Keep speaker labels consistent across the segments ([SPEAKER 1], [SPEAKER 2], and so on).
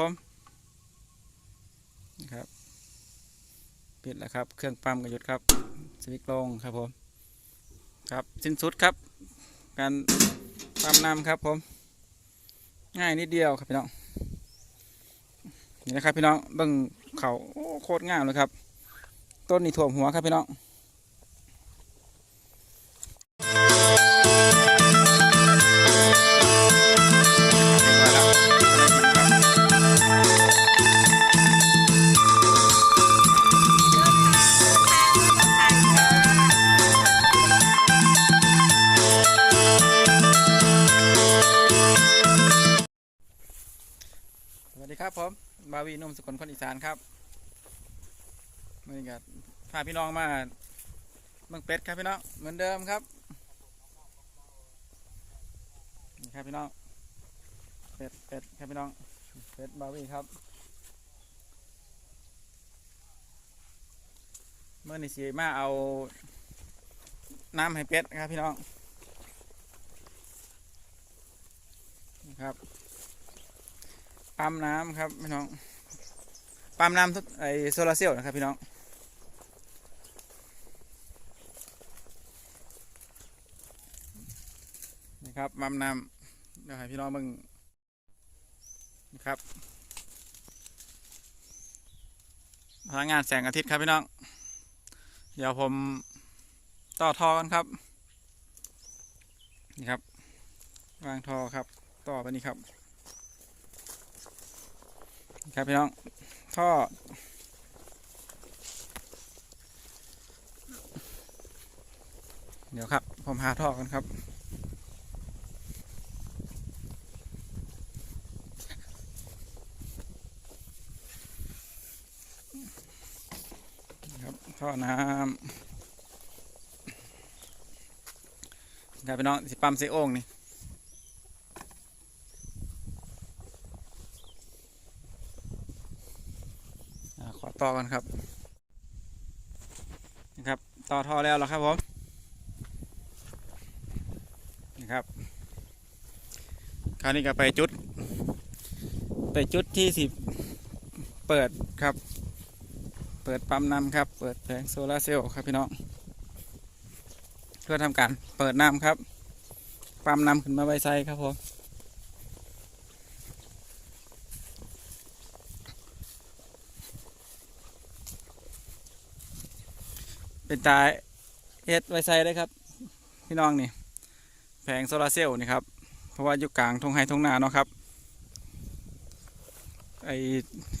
[SPEAKER 1] ผมนี่ครับปิดแล้วครับ เครื่องปั๊มกระยุดครับ สวิตช์ลงครับผม ครับสิ้นสุดครับ การปั๊มน้ำครับผม ง่ายนิดเดียวครับพี่น้อง นี่นะครับพี่น้องเบิ่งเขาโโคตรง่ามเลยครับ ต้นนี่ถ่วมหัวครับพี่น้อง บาวีนุ่มสกลคนอีสานครับมื่อนี้ก็พาพี่น้องมาเมืองเป็ดครับพี่น้องเหมือนเดิมครับนี่ครับพี่น้องเป็ดเป็ดครับพี่น้องเป็ดบาวีครับเมื่อนี้สีมาเอาน้ำให้เป็ดครับพี่น้องนี่ครับ ปั๊มน้ำครับพี่น้อง ปั๊มน้ำทุกไอโซลาเซลล์นะครับพี่น้อง นี่ครับปั๊มน้ำเดี๋ยวให้พี่น้องมึงนี่ครับ พลังงานแสงอาทิตย์ครับพี่น้อง เดี๋ยวผมต่อทอกันครับ นี่ครับ วางทอครับ ต่อไปนี่ครับ ครับพี่น้องท่อเดี๋ยวครับ ผมหาท่อกันครับครับท่อน้ำครับพี่น้องสิปั๊มเซโอ่งนี่ อ่อต่อกันครับนะครับ ต่อท่อแล้วแล้วครับผมนะครับคราวนี้ก็ไปจุด ไปจุดที่สิบเปิดครับ เปิดปั๊มน้ำครับ เปิดแผงโซลาร์เซลล์ครับพี่น้องเพื่อทำการเปิดน้ำครับปั๊มน้ำขึ้นมาไว้ใส่ครับผม เป็นตาเฮ็ดไว้ใส่ได้ครับ พี่น้องนี่ แผงโซลาร์เซลล์นี่ครับ เพราะว่าอยู่กลางทงไฮทงนาเนาะครับ ไอ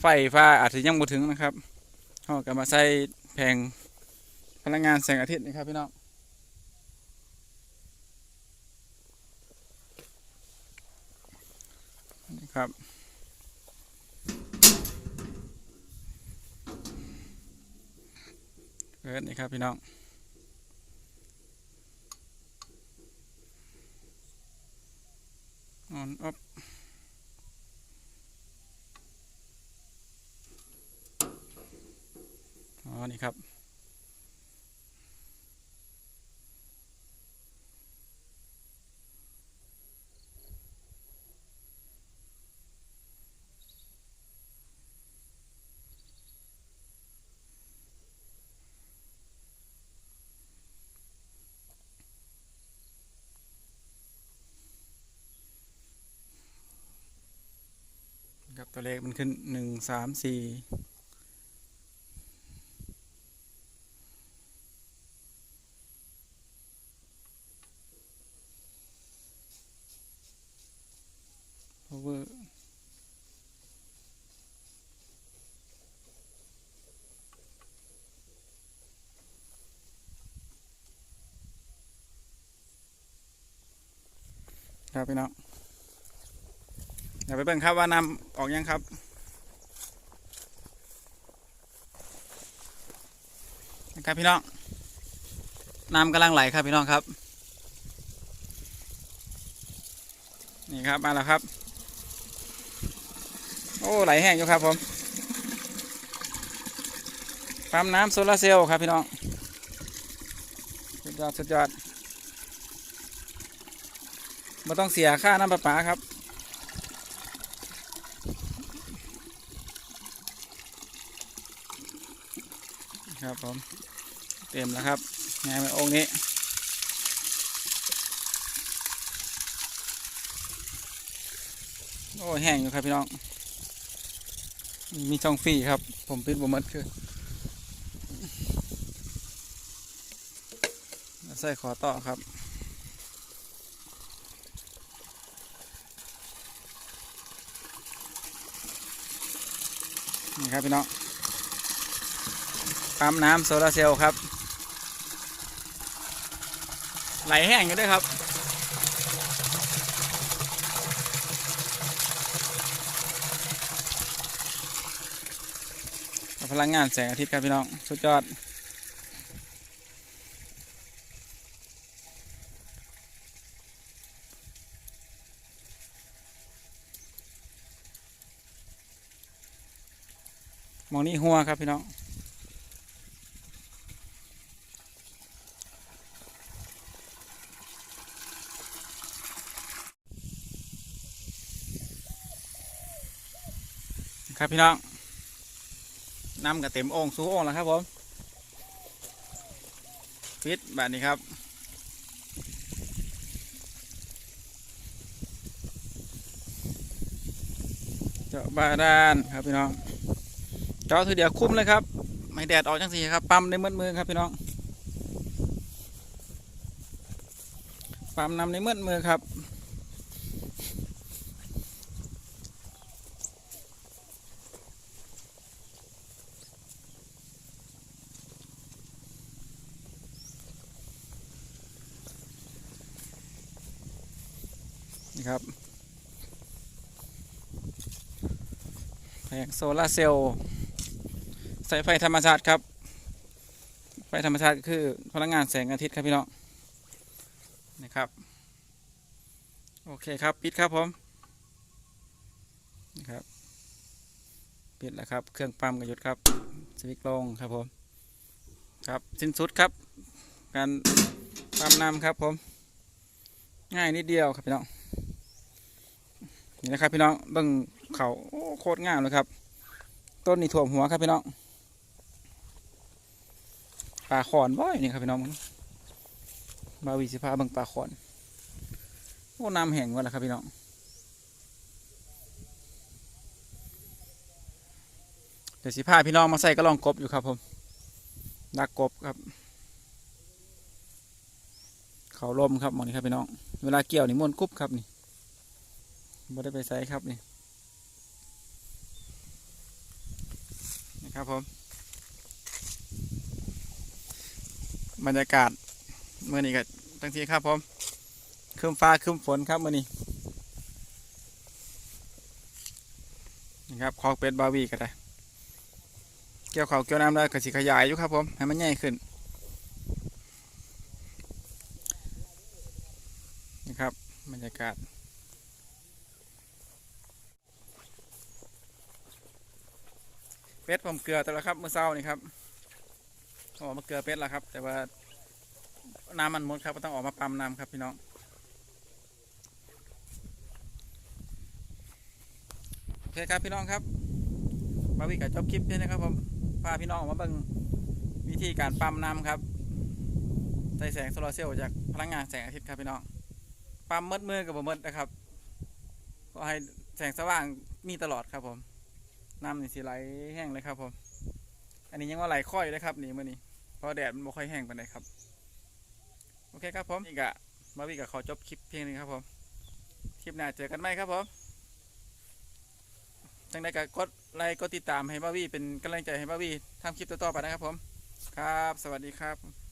[SPEAKER 1] ไฟฟ้าอาจจะยังบ่ถึงนะครับเขาก็มาใส่แผงพลังงานแสงอาทิตย์นี่ครับพี่น้องนี่ครับ เปิดนี่ครับพี่น้องออนออฟอ๋อนี่ครับ ตัวเลขมันขึ้นหนึ่งสามสี่พาวเวอร์ครับพี่น้อง เดี๋ยวไปเบิ่งครับว่าน้ำออกยังครับนะครับพี่น้องน้ำกำลังไหลครับพี่น้องครับ นี่ครับมาแล้วครับ โอ้ไหลแห้งอยู่ครับผมปั๊มน้ำโซลาร์เซลล์ครับพี่น้องสุดยอดสุดยอดไม่ต้องเสียค่าน้ำประปาครับ ครับผมเต็มแล้วครับงานในองค์นี้โอ้แห้งอยู่ครับพี่น้อง มีช่องฟรีครับ ผมปิดบ่หมดคือใส่ขอต่อครับนี่ครับพี่น้อง ปั๊มน้ำโซลาเซลล์ครับ ไหลแห้งอยู่ด้วยครับ พลังงานแสงอาทิตย์ครับพี่น้อง สุดยอดมองนี่หัวครับพี่น้อง ครับพี่น้องน้ำกับเต็มโอ่งสู้โอ่งแล้วครับผมฟิตแบบนี้ครับเจาะบาดาลครับพี่น้องเจาะทีเดียวคุ้มเลยครับ ไม่แดดออกจังสีครับปั๊มในมืดมือครับพี่น้องปั๊มน้ำในมืดมือครับ ครับแผงโซลาร์เซลล์ใส่ไฟธรรมชาติครับ ไฟธรรมชาติคือพลังงานแสงอาทิตย์ครับพี่น้องนะครับ โอเคครับ ปิดครับผมนะครับปิดแล้วครับ เครื่องปั๊มกระยุดครับ สวิตช์ลงครับผมครับสิ้นสุดครับ การปั๊มน้ำครับผม ง่ายนิดเดียวครับพี่น้อง นี่นะครับพี่น้องเบิ่งเขาโโคตรงามเลยครับ ต้นนี่ถ่วมหัวครับพี่น้องปลาขอนบ่อยนี่ครับพี่น้องบาวีสิพาเบิ่งปลาขอนโอ้น้ำแห้งหมดแล้วครับพี่น้องเดี๋ยวสิพาพี่น้องมาใส่กระลองกบอยู่ครับผมดักกบครับ เขาลมครับมองนี้ครับพี่น้อง เวลาเกี่ยวนี่ม้วนกุ๊บครับนี่ บ่ได้ไปใส่ครับนี่นี่ครับผม บรรยากาศเมื่อนี้ก็ตั้งทีครับผมคืมฟ้าคืมฝนครับเมื่อนี้นี่ครับคอกเป็ดบาร์บีก็ได้เกี่ยวเขาวเกี่ยวน้ำได้ก็สิขยายอยู่ครับผมให้มันใหญ่ขึ้นนี่ครับบรรยากาศ เป็ดผมเกลือแต่ละครับเมื่อเช้านี่ครับออกมาเกลือเป็ดแล้วครับ แต่ว่าน้ำมันหมดครับก็ต้องออกมาปั๊มน้ำครับพี่น้องโอเคครับพี่น้องครับมาวิกับจบคลิปนี้นะครับผมพาพี่น้องออกมาเบิ่งวิธีการปั๊มน้ำครับใส่แสงโซลาร์เซลล์จากพลังงานแสงอาทิตย์ครับพี่น้องปั๊มมืดมือกับบ่มืดนะครับ ก็ให้แสงสว่างมีตลอดครับผม น้ำนี่สิไหลแห้งเลยครับผม อันนี้ยังว่าไหลค่อยเลยครับนี่มื่อนี้เพราะแดดมันบ่ค่อยแห้งไปานครับ โอเคครับผมนี่กะมาวิกับขอจบคลิปเพียงนี้ครับผม คลิปหน้าเจอกันไหมครับผมจังใดก็กดไลค์กดติดตามให้มาวีเป็นกำลังใจให้มาวีทำคลิปต่อๆไปนะครับผม ครับ สวัสดีครับ